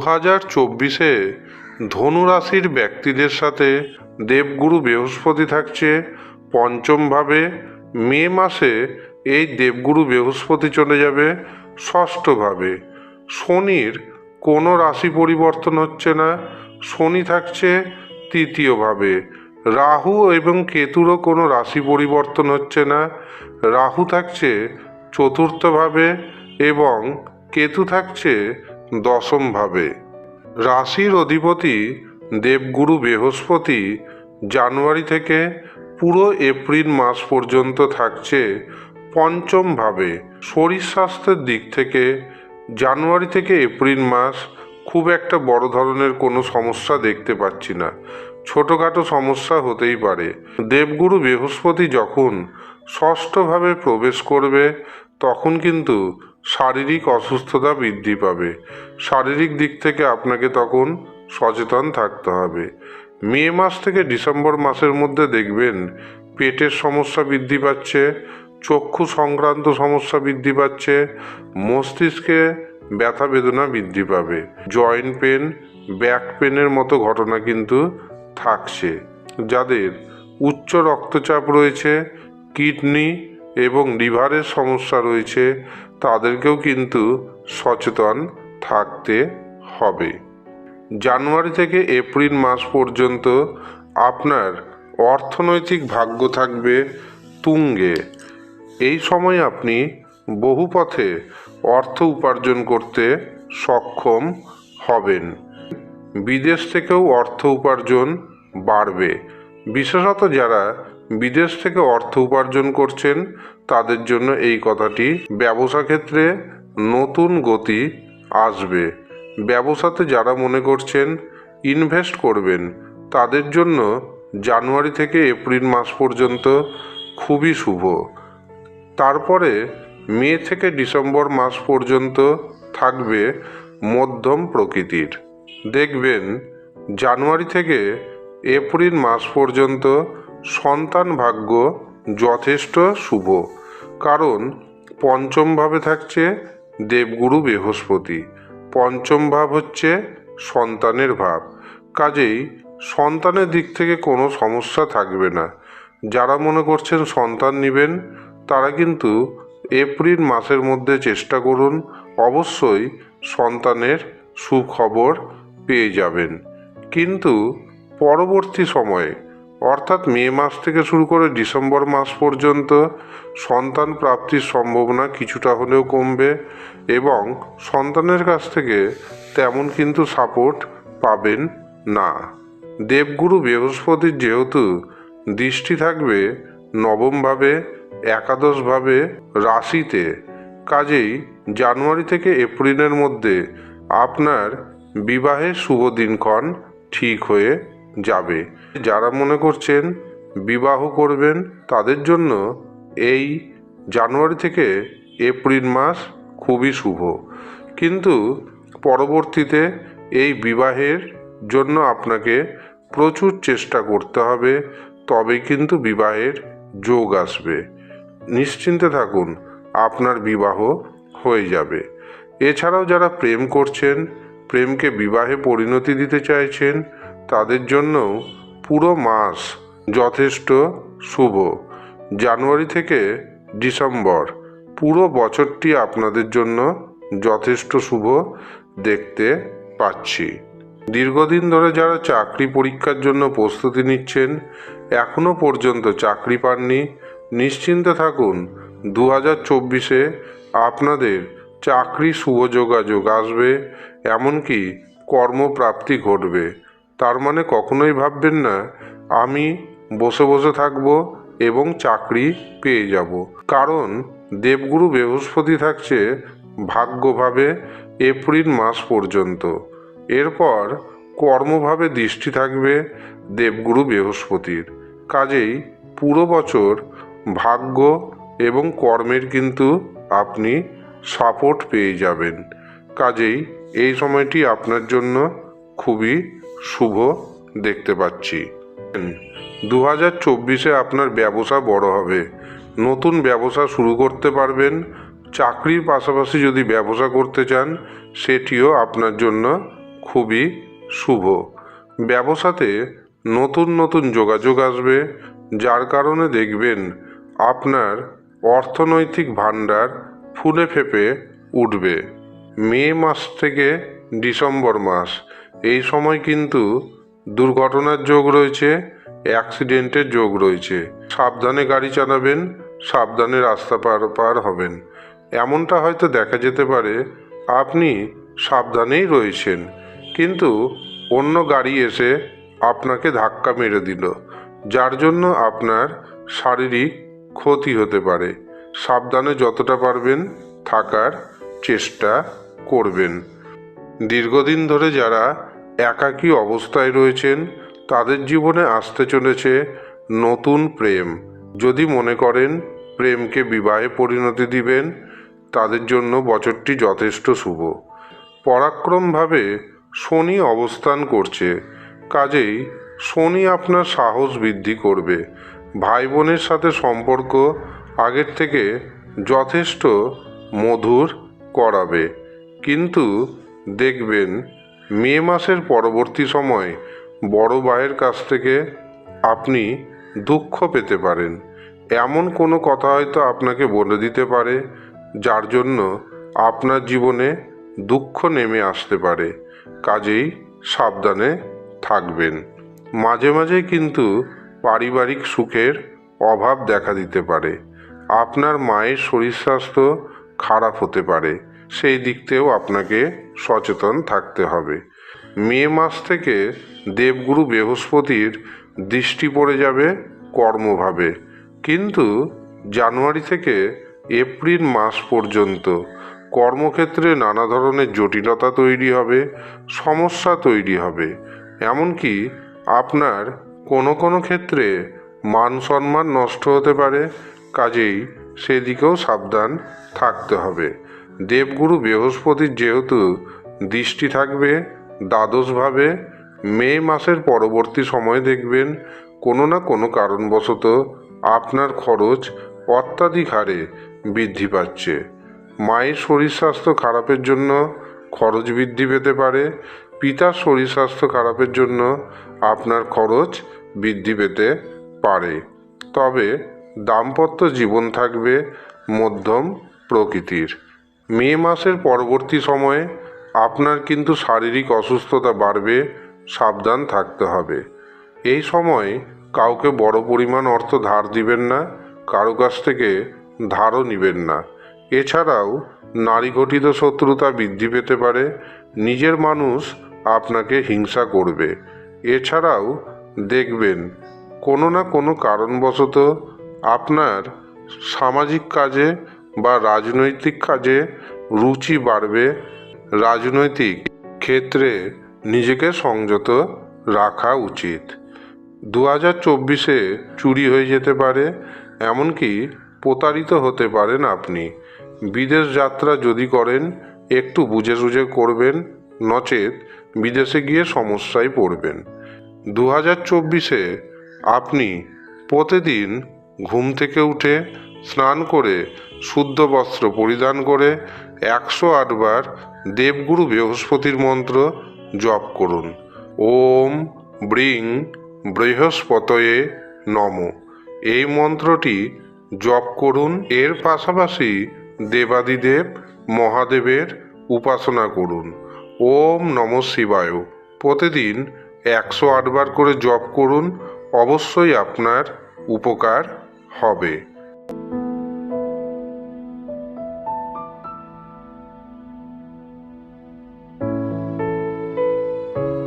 হাজার চব্বিশে ধনুরাশির ব্যক্তিদের সাথে দেবগুরু বৃহস্পতি থাকছে। পঞ্চমভাবে মে মাসে এই দেবগুরু বৃহস্পতি চলে যাবে। ষষ্ঠভাবে শনির কোনো রাশি পরিবর্তন হচ্ছে না। শনি থাকছে তৃতীয়ভাবে। রাহু এবং কেতুরও কোনো রাশি পরিবর্তন হচ্ছে না। রাহু থাকছে চতুর্থভাবে এবং কেতু থাকছে দশমভাবে রাশির অধিপতি দেবগুরু বৃহস্পতি জানুয়ারি থেকে পুরো এপ্রিল মাস পর্যন্ত থাকছে পঞ্চমভাবে শরীর স্বাস্থ্যের দিক থেকে জানুয়ারি থেকে এপ্রিল মাস খুব একটা বড় ধরনের কোনো সমস্যা দেখতে পাচ্ছি না। ছোটোখাটো সমস্যা হতেই পারে। দেবগুরু বৃহস্পতি যখন ষষ্ঠভাবে প্রবেশ করবে, তখন কিন্তু শারীরিক অসুস্থতা বৃদ্ধি পাবে। শারীরিক দিক থেকে আপনাকে তখন সচেতন থাকতে হবে। মে মাস থেকে ডিসেম্বর মাসের মধ্যে দেখবেন পেটের সমস্যা বৃদ্ধি পাচ্ছে, চক্ষু সংক্রান্ত সমস্যা বৃদ্ধি পাচ্ছে, মস্তিষ্কে ব্যথা বেদনা বৃদ্ধি পাবে। জয়েন্ট পেন, ব্যাক পেনের মতো ঘটনা কিন্তু থাকছে। যাদের উচ্চ রক্তচাপ রয়েছে, কিডনি এবং লিভারের সমস্যা রয়েছে, তাদেরকেও কিন্তু সচেতন থাকতে হবে। জানুয়ারি থেকে এপ্রিল মাস পর্যন্ত আপনার অর্থনৈতিক ভাগ্য থাকবে তুঙ্গে। এই সময় আপনি বহু পথে অর্থ উপার্জন করতে সক্ষম হবেন। বিদেশ থেকেও অর্থ উপার্জন বাড়বে। বিশেষত যারা বিদেশ থেকে অর্থ উপার্জন করছেন, তাদের জন্য এই কথাটি, ব্যবসা ক্ষেত্রে নতুন গতি আসবে। ব্যবসাতে যারা মনে করছেন ইনভেস্ট করবেন, তাদের জন্য জানুয়ারি থেকে এপ্রিল মাস পর্যন্ত খুবই শুভ। তারপরে মে থেকে ডিসেম্বর মাস পর্যন্ত থাকবে মধ্যম প্রকৃতির। দেখবেন, জানুয়ারি থেকে এপ্রিল মাস পর্যন্ত সন্তান ভাগ্য যথেষ্ট শুভ। কারণ পঞ্চমভাবে থাকছে দেবগুরু বৃহস্পতি। পঞ্চম ভাব হচ্ছে সন্তানের ভাব। কাজেই সন্তানের দিক থেকে কোনো সমস্যা থাকবে না। যারা মনে করছেন সন্তান নেবেন, তারা কিন্তু এপ্রিল মাসের মধ্যে চেষ্টা করুন অবশ্যই সন্তানের সুখবর পেয়ে যাবেন। কিন্তু পরবর্তী সময়ে অর্থাৎ মে মাস থেকে শুরু করে ডিসেম্বর মাস পর্যন্ত সন্তান প্রাপ্তির সম্ভাবনা কিছুটা হলেও কমবে এবং সন্তানের কাছ থেকে তেমন কিন্তু সাপোর্ট পাবেন না। দেবগুরু বৃহস্পতির যেহেতু দৃষ্টি থাকবে নবমভাবে একাদশভাবে রাশিতে, কাজেই জানুয়ারি থেকে এপ্রিলের মধ্যে আপনার বিবাহের শুভ দিনক্ষণ ঠিক হয়ে যাবে। যারা মনে করছেন বিবাহ করবেন, তাদের জন্য এই জানুয়ারি থেকে এপ্রিল মাস খুবই শুভ। কিন্তু পরবর্তীতে এই বিবাহের জন্য আপনাকে প্রচুর চেষ্টা করতে হবে তবে কিন্তু বিবাহের যোগ আসবে। নিশ্চিন্তে থাকুন, আপনার বিবাহ হয়ে যাবে। এছাড়াও যারা প্রেম করছেন, প্রেমকে বিবাহে পরিণতি দিতে চাইছেন তাদের জন্যও পুরো মাস যথেষ্ট শুভ। জানুয়ারি থেকে ডিসেম্বর পুরো বছরটি আপনাদের জন্য যথেষ্ট শুভ দেখতে পাচ্ছি। দীর্ঘদিন ধরে যারা চাকরি পরীক্ষার জন্য প্রস্তুতি নিচ্ছেন এখনও পর্যন্ত চাকরি পাননি, নিশ্চিন্তে থাকুন দু হাজার চব্বিশে আপনাদের চাকরি শুভ যোগাযোগ আসবে, এমনকি কর্মপ্রাপ্তি ঘটবে। তার মানে কখনোই ভাববেন না, আমি বসে বসে থাকব এবং চাকরি পেয়ে যাব। কারণ দেবগুরু বৃহস্পতি থাকছে ভাগ্যভাবে এপ্রিল মাস পর্যন্ত। এরপর কর্মভাবে দৃষ্টি থাকবে দেবগুরু বৃহস্পতির। কাজেই পুরো বছর ভাগ্য এবং কর্মের কিন্তু আপনি সাপোর্ট পেয়ে যাবেন। কাজেই এই সময়টি আপনার জন্য খুবই শুভ দেখতে পাচ্ছি। দু হাজার চব্বিশে আপনার ব্যবসা বড় হবে। নতুন ব্যবসা শুরু করতে পারবেন। চাকরির পাশাপাশি যদি ব্যবসা করতে চান, সেটিও আপনার জন্য খুবই শুভ। ব্যবসাতে নতুন নতুন যোগাযোগ আসবে, যার কারণে দেখবেন আপনার অর্থনৈতিক ভাণ্ডার ফুলে ফেপে উঠবে। মে মাস থেকে ডিসেম্বর মাস এই সময় কিন্তু দুর্ঘটনার যোগ রয়েছে অ্যাক্সিডেন্টের যোগ রয়েছে। সাবধানে গাড়ি চালাবেন, সাবধানে রাস্তা পার পার হবেন। এমনটা হয়তো দেখা যেতে পারে, আপনি সাবধানেই রয়েছেন। কিন্তু অন্য গাড়ি এসে আপনাকে ধাক্কা মেরে দিল, যার জন্য আপনার শারীরিক ক্ষতি হতে পারে। সাবধানে যতটা পারবেন থাকার চেষ্টা করবেন। দীর্ঘদিন ধরে যারা একাকী অবস্থায় রয়েছেন, তাদের জীবনে আসতে চলেছে নতুন প্রেম। যদি মনে করেন, প্রেমকে বিবাহে পরিণতি দিবেন, তাদের জন্য বছরটি যথেষ্ট শুভ। পরাক্রমভাবে শনি অবস্থান করছে। কাজেই শনি আপনার সাহস বৃদ্ধি করবে। ভাই বোনের সাথে সম্পর্ক আগের থেকে যথেষ্ট মধুর করাবে। কিন্তু দেখবেন মে মাসের পরবর্তী সময় বড় ভাইয়ের কাছ থেকে আপনি দুঃখ পেতে পারেন। এমন কোনো কথা হয়তো আপনাকে বলে দিতে পারে, যার জন্য আপনার জীবনে দুঃখ নেমে আসতে পারে। কাজেই সাবধানে থাকবেন। মাঝে মাঝে কিন্তু পারিবারিক সুখের অভাব দেখা দিতে পারে। আপনার মায়ের শরীর স্বাস্থ্য খারাপ হতে পারে। সেই দিকতেও আপনাকে সচেতন থাকতে হবে। মে মাস থেকে দেবগুরু বৃহস্পতির দৃষ্টি পড়ে যাবে কর্মভাবে। কিন্তু জানুয়ারি থেকে এপ্রিল মাস পর্যন্ত কর্মক্ষেত্রে নানা ধরনের জটিলতা তৈরি হবে, সমস্যা তৈরি হবে। এমনকি আপনার কোনো কোনো ক্ষেত্রে মান সম্মান নষ্ট হতে পারে, কাজেই সেদিকেও সাবধান থাকতে হবে। দেবগুরু বৃহস্পতির যেহেতু দৃষ্টি থাকবে দ্বাদশভাবে মে মাসের পরবর্তী সময় দেখবেন কোনো না কোনো কারণবশত আপনার খরচ অত্যাধিক হারে বৃদ্ধি পাচ্ছে। মায়ের শরীর স্বাস্থ্য খারাপের জন্য খরচ বৃদ্ধি পেতে পারে, পিতার শরীর স্বাস্থ্য খারাপের জন্য আপনার খরচ বৃদ্ধি পেতে পারে। তবে দাম্পত্য জীবন থাকবে মধ্যম প্রকৃতির। মে মাসের পরবর্তী সময়ে আপনার কিন্তু শারীরিক অসুস্থতা বাড়বে, সাবধান থাকতে হবে। এই সময় কাউকে বড় পরিমাণ অর্থ ধার দিবেন না, কারও কাছ থেকে ধারও নেবেন না। এছাড়াও নারী ঘটিত শত্রুতা বৃদ্ধি পেতে পারে, নিজের মানুষ আপনাকে হিংসা করবে। এছাড়াও দেখবেন, কোনো না কোনো কারণবশত আপনার সামাজিক কাজে বা রাজনৈতিক কাজে রুচি বাড়বে, রাজনৈতিক ক্ষেত্রে নিজেকে সংযত রাখা উচিত। দু হাজার চব্বিশে চুরি হয়ে যেতে পারে, এমনকি প্রতারিত হতে পারেন আপনি। বিদেশ যাত্রা যদি করেন, একটু বুঝে সুঝে করবেন, নচেত বিদেশে গিয়ে সমস্যায় পড়বেন। দু হাজার চব্বিশে আপনি প্রতিদিন ঘুম থেকে উঠে স্নান করে, শুদ্ধ বস্ত্র পরিধান করে একশো আটবার দেবগুরু বৃহস্পতির মন্ত্র জপ করুন। ওম ব্রিং বৃহস্পতয়ে নম। এই মন্ত্রটি জপ করুন, এর পাশাপাশি দেবাদিদেব মহাদেবের উপাসনা করুন। ওম নম শিবায়। প্রতিদিন একশো আটবার করে জপ করুন, অবশ্যই আপনার উপকার হবে।